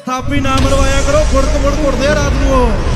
ਥਾਪੀ ਨਾ ਮਰਵਾਇਆ ਕਰੋ ਫੁੜਕ ਫੁੜ ਘੁੱਟਦੇ ਆ ਰਾਤ ਨੂੰ ਉਹ।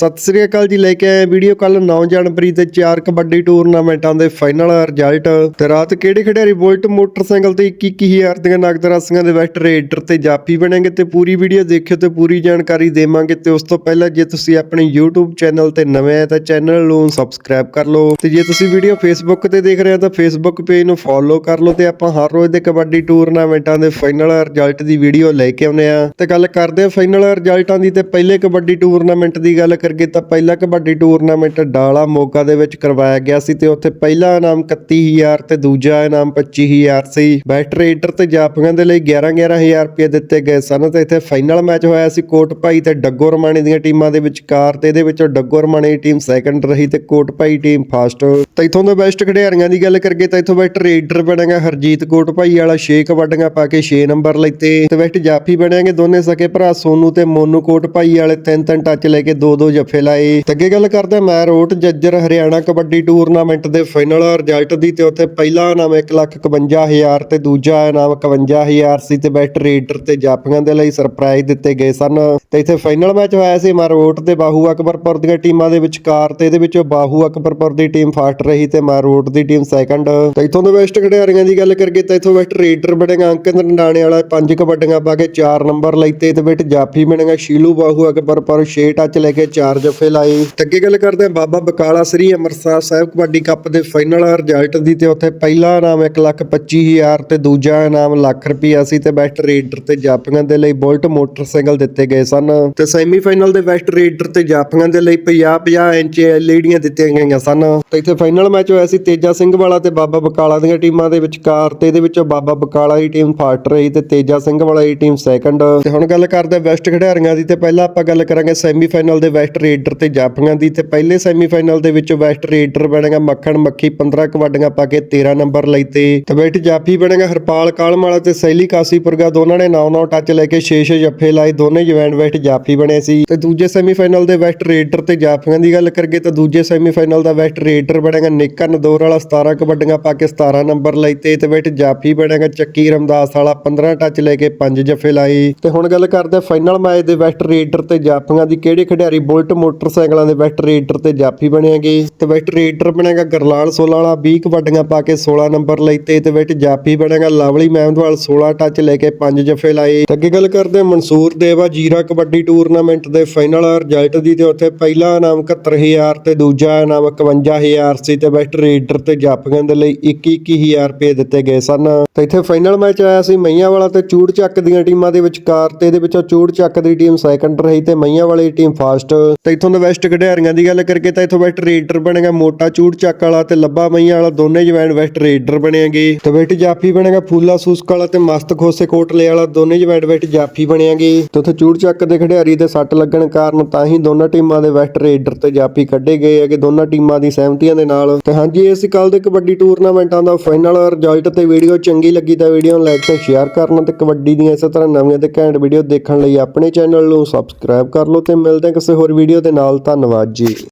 ਸਤਿ ਸ੍ਰੀ ਅਕਾਲ ਜੀ, ਲੈ ਕੇ ਆਏ ਵੀਡੀਓ ਕੱਲ 9 ਜਨਵਰੀ ਤੇ ਚਾਰ ਕਬੱਡੀ ਟੂਰਨਾਮੈਂਟਾਂ ਦੇ ਫਾਈਨਲ ਰਿਜ਼ਲਟ ਤੇ ਰਾਤ ਕਿਹੜੇ ਖਿਡਾਰੀ ਬੁਲਟ ਮੋਟਰਸਾਈਕਲ ਤੇ 21000 ਦੀਆਂ ਨਗਦ ਰਾਸ਼ੀਆਂ ਦੇ ਵੈਸਟ ਰੇਡਰ ਤੇ ਜਾਫੀ ਬਣेंगे ਤੇ ਪੂਰੀ ਵੀਡੀਓ ਦੇਖਿਓ ਤੇ ਪੂਰੀ ਜਾਣਕਾਰੀ ਦੇਵਾਂਗੇ। ਤੇ ਉਸ ਤੋਂ ਪਹਿਲਾਂ ਜੇ ਤੁਸੀਂ ਆਪਣੇ YouTube ਚੈਨਲ ਤੇ ਨਵੇਂ ਆਏ ਤਾਂ ਚੈਨਲ ਨੂੰ ਸਬਸਕ੍ਰਾਈਬ ਕਰ ਲਓ। ਤੇ ਜੇ ਤੁਸੀਂ ਵੀਡੀਓ Facebook ਤੇ ਦੇਖ ਰਹੇ ਹੋ ਤਾਂ Facebook ਪੇਜ ਨੂੰ ਫੋਲੋ ਕਰ ਲਓ ਤੇ ਆਪਾਂ ਹਰ ਰੋਜ਼ ਦੇ ਕਬੱਡੀ ਟੂਰਨਾਮੈਂਟਾਂ ਦੇ ਫਾਈਨਲ ਰਿਜ਼ਲਟ ਦੀ ਵੀਡੀਓ ਲੈ ਕੇ ਆਉਨੇ ਆ ਤੇ ਗੱਲ ਕਰਦੇ ਆ ਫਾਈਨਲ ਰਿਜ਼ਲਟਾਂ ਦੀ ਤੇ ਪਹਿਲੇ ਕਬੱਡੀ ਟੂਰਨਾਮੈਂਟ ਦੀ ਗੱਲ ਕਰਗੇ ਤਾਂ ਪਹਿਲਾ ਕਬੱਡੀ ਟੂਰਨਾਮੈਂਟ ਡਾਲਾ ਮੋਗਾ ਦੇ ਵਿੱਚ ਕਰਵਾਇਆ ਗਿਆ ਸੀ ਤੇ ਉੱਥੇ ਪਹਿਲਾ ਇਨਾਮ 31000 ਤੇ ਦੂਜਾ ਇਨਾਮ 25000 ਸੀ। ਬੈਸਟ ਰੇਡਰ ਤੇ ਜਾਪੀਆਂ ਦੇ ਲਈ 11 11000 ਰੁਪਏ ਦਿੱਤੇ ਗਏ ਸਨ ਤੇ ਇੱਥੇ ਫਾਈਨਲ ਮੈਚ ਹੋਇਆ ਸੀ ਕੋਟ ਭਾਈ ਤੇ ਡੱਗੋ ਰਮਾਣੀ ਦੀਆਂ ਟੀਮਾਂ ਦੇ ਵਿਚਕਾਰ ਤੇ ਇਹਦੇ ਵਿੱਚੋਂ ਡੱਗੋ ਰਮਾਣੀ ਦੀ ਟੀਮ ਸੈਕੰਡ ਰਹੀ ਤੇ ਕੋਟ ਭਾਈ ਟੀਮ ਫਸਟ। ਤੇ ਇਥੋਂ ਦੇ ਬੈਸਟ ਖਿਡਾਰੀਆਂ ਦੀ ਗੱਲ ਕਰੀਏ ਤਾਂ ਇਥੋਂ ਬੈਸਟ ਰੇਡਰ ਬਣੇਗਾ ਹਰਜੀਤ ਕੋਟ ਭਾਈ ਵਾਲਾ 6 ਕਬੱਡੀਆਂ ਪਾ ਕੇ 6 ਨੰਬਰ ਲੈਤੇ ਤੇ ਬੈਸਟ ਜਾਫੀ ਬਣੇਗੇ ਦੋਨੇ ਸਕੇ ਭਰਾ ਸੋਨੂ ਤੇ ਮੋਨੂ ਕੋਟ ਭਾਈ ਵਾਲੇ, ਤਿੰਨ ਤਿੰਨ ਟੱਚ ਲੈ ਕੇ ਦੋ ਦੋ ਜੱਫੇ ਲਾਏ। ਤੇ ਅੱਗੇ ਗੱਲ ਕਰਦੇ ਹਾਂ ਮੈਂ, ਰੋਟ ਜੱਜਰ ਹਰਿਆਣਾ ਕਬੱਡੀ ਟੂਰਨਾਮੈਂਟ ਦੇ ਫਾਈਨਲ ਰਿਜ਼ਲਟ ਦੀ ਤੇ ਉੱਥੇ ਪਹਿਲਾ ਇਨਾਮ 151000 ਤੇ ਦੂਜਾ ਇਨਾਮ 51000 ਸੀ ਤੇ ਬੈਸਟ ਰੇਡਰ ਤੇ ਜਾਫੀਆਂ ਦੇ ਲਈ ਸਰਪ੍ਰਾਈਜ਼ ਦਿੱਤੇ ਗਏ ਸਨ। ਤੇ ਇੱਥੇ ਫਾਈਨਲ ਮੈਚ ਹੋਇਆ ਸੀ ਮਾਰੋਟ ਤੇ ਬਾਹੂ ਅਕਬਰਪੁਰ ਦੀਆਂ ਟੀਮਾਂ ਦੇ ਵਿਚਕਾਰ ਤੇ ਇਹਦੇ ਵਿੱਚੋਂ ਬਾਹੂ ਅਕਬਰਪੁਰ ਦੀ ਟੀਮ ਫਾਸਟ ਰਹੀ ਤੇ ਮਾਰੋਟ ਦੀ ਟੀਮ ਸੈਕੰਡ ਤੇ ਇਥੋਂ ਦੇ ਬੈਸਟ ਖਿਡਾਰੀਆਂ ਦੀ ਗੱਲ ਕਰੀਏ ਤਾਂ ਇਥੋਂ ਬੈਸਟ ਰੇਡਰ ਬਣੇਗਾ ਅੰਕਿਤ ਨੰਡਾਣੇ ਵਾਲਾ, ਪੰਜ ਕਬੱਡੀਆਂ ਪਾ ਕੇ 4 ਨੰਬਰ ਲੈਤੇ ਤੇ ਬੈਸਟ ਜਾਫੀ ਬਣੇਗਾ ਸ਼ੀਲੂ ਬਾਹੂ ਅਕਬਰਪੁਰ 6 ਟੱਚ ਲੈ ਕੇ 4 ਜੱਫੇ ਲਾਏ। ਤੇ ਅੱਗੇ ਗੱਲ ਕਰਦੇ ਹਾਂ ਬਾਬਾ ਬਕਾਲਾ ਸ੍ਰੀ ਅੰਮ੍ਰਿਤਸਰ ਸਾਹਿਬ ਕਬੱਡੀ ਕੱਪ ਦੇ ਫਾਈਨਲ ਰਿਜ਼ਲਟ ਦੀ ਤੇ ਉੱਥੇ ਪਹਿਲਾ ਇਨਾਮ 125000 ਤੇ ਦੂਜਾ ਇਨਾਮ ਲੱਖ ਰੁਪਈਆ ਸੀ ਤੇ ਬੈਸਟ ਰੇਡਰ ਤੇ ਜਾਫੀਆਂ ਦੇ ਲਈ ਬੁਲਟ ਮੋਟਰਸਾਈਕਲ ਦਿੱਤੇ ਗਏ ਸਨ। ਤੇ ਸੈਮੀਫਾਈਨਲ ਦੇ ਬੈਸਟ ਰੇਡਰ ਤੇ ਜਾਫੀਆਂ ਦੇ ਲਈ 50 50 ਇੰਚ ਐਲਈਡੀਆਂ ਦਿੱਤੀਆਂ ਗਈਆਂ ਸਨ। ਤੇ ਇੱਥੇ ਫਾਈਨਲ ਮੈਚ ਹੋਇਆ ਸੀ ਤੇਜਾ ਸਿੰਘ ਵਾਲਾ ਤੇ ਬਾਬਾ ਬਕਾਲਾ ਦੀਆਂ ਟੀਮਾਂ ਦੇ ਵਿਚਕਾਰ ਤੇ ਇਹਦੇ ਵਿੱਚੋਂ ਬਾਬਾ ਬਕਾਲਾ ਦੀ ਟੀਮ ਫਾਸਟ ਰਹੀ ਤੇ ਤੇਜਾ ਸਿੰਘ ਵਾਲਾ ਦੀ ਟੀਮ ਸੈਕੰਡ ਤੇ ਹੁਣ ਗੱਲ ਕਰਦੇ ਵੈਸਟ ਖਿਡਾਰੀਆਂ ਦੀ ਤੇ ਪਹਿਲਾਂ ਆਪਾਂ ਗੱਲ ਕਰਾਂਗੇ ਸੈਮੀਫਾਈਨਲ ਦੇ ਬੈਸਟ ਰੇਡਰ ਤੇ ਜਾਫੀਆਂ ਦੀ ਤੇ ਪਹਿਲੇ ਸੈਮੀਫਾਈਨਲ ਦੇ ਵਿੱਚ ਵੈਸਟ ਰੇਡਰ ਬਣੇਗਾ ਮੱਖਣ, ਮੱਖੀ 15 ਕਬੱਡੀਆਂ ਪਾ ਕੇ 13 ਨੰਬਰ ਲਈਤੇ ਤੇ ਬੈਸਟ ਜਾਫੀ ਬਣੇਗਾ ਹਰਪਾਲ ਕਾਲਮ ਵਾਲਾ ਤੇ ਸੈਲੀ ਕਾਸੀਪੁਰਗਾ, ਦੋਨਾਂ ਨੇ 9-9 ਟੱਚ ਲੈ ਕੇ 6-6 ਜੱਫੇ ਲਾਏ, ਦੋਨੇ ਜਵੈਂਟ ਬੈਸਟ ਜਾਫੀ ਬਣੇ ਸੀ। ਤੇ ਦੂਜੇ ਸੈਮੀਫਾਈਨਲ ਦੇ ਬੈਸਟ ਰੇਡਰ ਤੇ ਜਾਫੀਆਂ ਦੀ ਗੱਲ ਕਰੀਏ ਤਾਂ ਦੂਜੇ ਸੈਮੀਫਾਈਨਲ ਦਾ ਵੈਸਟ ਰੇਡਰ ਬਣੇਗਾ ਨਿੱਕਾ ਨਦੌਰ ਵਾਲਾ 17 ਕਬੱਡੀਆਂ ਪਾ ਕੇ 17 ਨੰਬਰ ਲਈਤੇ ਤੇ ਬੈਸਟ ਜਾਫੀ ਬਣੇਗਾ ਚੱਕੀ ਰਮਦਾਸ ਵਾਲਾ 15 ਟੱਚ ਲੈ ਕੇ 5 ਜੱਫੇ ਲਾਏ। ਤੇ ਹੁਣ ਗੱਲ ਕਰਦੇ ਫਾਈਨਲ ਮੈਚ ਦੇ ਵੈਸਟ ਰੇਡਰ ਤੇ ਜਾਫੀਆਂ ਦੀ ਕਿਹੜੇ ਖਿਡਾਰੀ ਬੁਲਟ ਮੋਟਰਸਾਈਕਲਾਂ ਦੇ ਬੈਸਟ ਰੇਡਰ ਤੇ ਜਾਫੀ ਬਣੇਗੇ। ਤੇ ਬੈਸਟ ਰੇਡਰ ਬਣੇਗਾ ਗਰਲਾਲ 16 ਵਾਲਾ 20 ਕਬੱਡੀਆਂ ਪਾ ਕੇ 16 ਨੰਬਰ ਲਈਤੇ ਤੇ ਬੈਸਟ ਜਾਫੀ ਬਣੇਗਾ। ਲਵਲੀ ਮਹਿਮਦਵਾਲ 16 ਟੱਚ ਲੈ ਕੇ 5 ਜੱਫੇ ਲਾਏ। ਅੱਗੇ ਗੱਲ ਕਰਦੇ ਮਨਸੂਰ ਦੇਵਾ ਜੀਰਾ ਕਬੱਡੀ ਟੂਰਨਾਮੈਂਟ ਦੇ ਫਾਈਨਲ ਰਿਜ਼ਲਟ ਦੀ ਤੇ ਉੱਥੇ ਪਹਿਲਾ ਇਨਾਮ 71000 ਤੇ ਦੂਜਾ ਇਨਾਮ 51000 ਸੀ ਤੇ ਬੈਸਟ ਰੇਡਰ ਤੇ ਜਾਫੀਆਂ ਦੇ ਲਈ 21-21000 ਰੁਪਏ ਦਿੱਤੇ ਗਏ ਸਨ। ਤੇ ਇੱਥੇ ਫਾਈਨਲ ਮੈਚ ਆਇਆ ਸੀ ਮਈਆਂ ਵਾਲਾ ਤੇ ਚੂੜ ਚੱਕ ਦੀਆਂ ਟੀਮਾਂ ਦੇ ਵਿਚਕਾਰ ਤੇ ਇਹਦੇ ਵਿੱਚੋਂ ਚੂੜ ਚੱਕ ਦੀ ਟੀਮ ਸੈਕੰਡ ਰਹੀ ਤੇ ਮਈਆਂ ਵਾਲੀ ਟੀਮ ਫਾਸਟ ਤੇ ਇੱਥੋਂ ਦਾ ਵੈਸਟ ਖਿਡਾਰੀਆਂ ਦੀ ਗੱਲ ਕਰਕੇ ਤਾਂ ਇੱਥੋਂ ਵੈਸਟ ਰੇਡਰ ਬਣੇਗਾ ਮੋਟਾ ਚੂੜ ਚੱਕ ਵਾਲਾ ਤੇ ਲੱਭਾ ਮਈਆਂ ਵਾਲਾ, ਦੋਨੇ ਜਵੈਂਟ ਵੈਸਟ ਰੇਡਰ ਬਣੇਗੇ। ਤੇ ਵੈਸਟ ਜਾਫੀ ਬਣੇਗਾ ਫੂਲਾ ਸੂਸਕ ਵਾਲਾ ਤੇ ਮਸਤ ਖੋਸੇ ਕੋਟਲੇ ਵਾਲਾ, ਦੋਨੇ ਜਵੈਂਟ ਵੈਸਟ ਜਾਫੀ ਬਣੇਗੇ। ਤੇ ਉੱਥੇ ਚੂੜ ਚੱਕ ਦੇ ਖਿਡਾਰੀ ਦੇ ਸੱਟ ਲੱਗਣ ਕਾਰਨ ਤਾਂ ਹੀ ਦੋਨਾਂ ਟੀਮਾਂ ਦੇ ਵੈਸਟ ਰੇਡਰ ਤੇ ਜਾਫੀ ਕੱਢੇ ਗਏ ਹੈਗੇ ਦੋਨਾਂ ਟੀਮਾਂ ਦੀ ਸਹਿਮਤੀਆਂ ਦੇ ਨਾਲ। ਤੇ ਹਾਂਜੀ ਇਹ ਸੀ ਕੱਲ ਦੇ ਕਬੱਡੀ ਟੂਰਨਾਮੈਂਟਾਂ ਦਾ ਫਾਈਨਲ ਰਿਜ਼ਲਟ ਤੇ ਵੀਡੀਓ ਚੰਗੀ ਲੱਗੀ ਤਾਂ ਵੀਡੀਓ ਨੂੰ ਲਾਈਕ ਤੇ ਸ਼ੇਅਰ ਕਰਨਾ ਤੇ ਕਬੱਡੀ ਦੀਆਂ ਇਸੇ ਤਰ੍ਹਾਂ ਨਵੀਆਂ ਤੇ ਘੈਂਟ ਵੀਡੀਓ ਦੇਖਣ ਲਈ ਆਪਣੇ ਚੈਨਲ ਨੂੰ ਸਬਸਕ੍ਰਾਈਬ ਕਰ ਲਓ ਤੇ ਮਿਲਦੇ ਹਾਂ ਕਿਸੇ ਹੋਰ ਵੀਡੀਓ ਦੇ ਨਾਲ ਧੰਨਵਾਦ ਜੀ।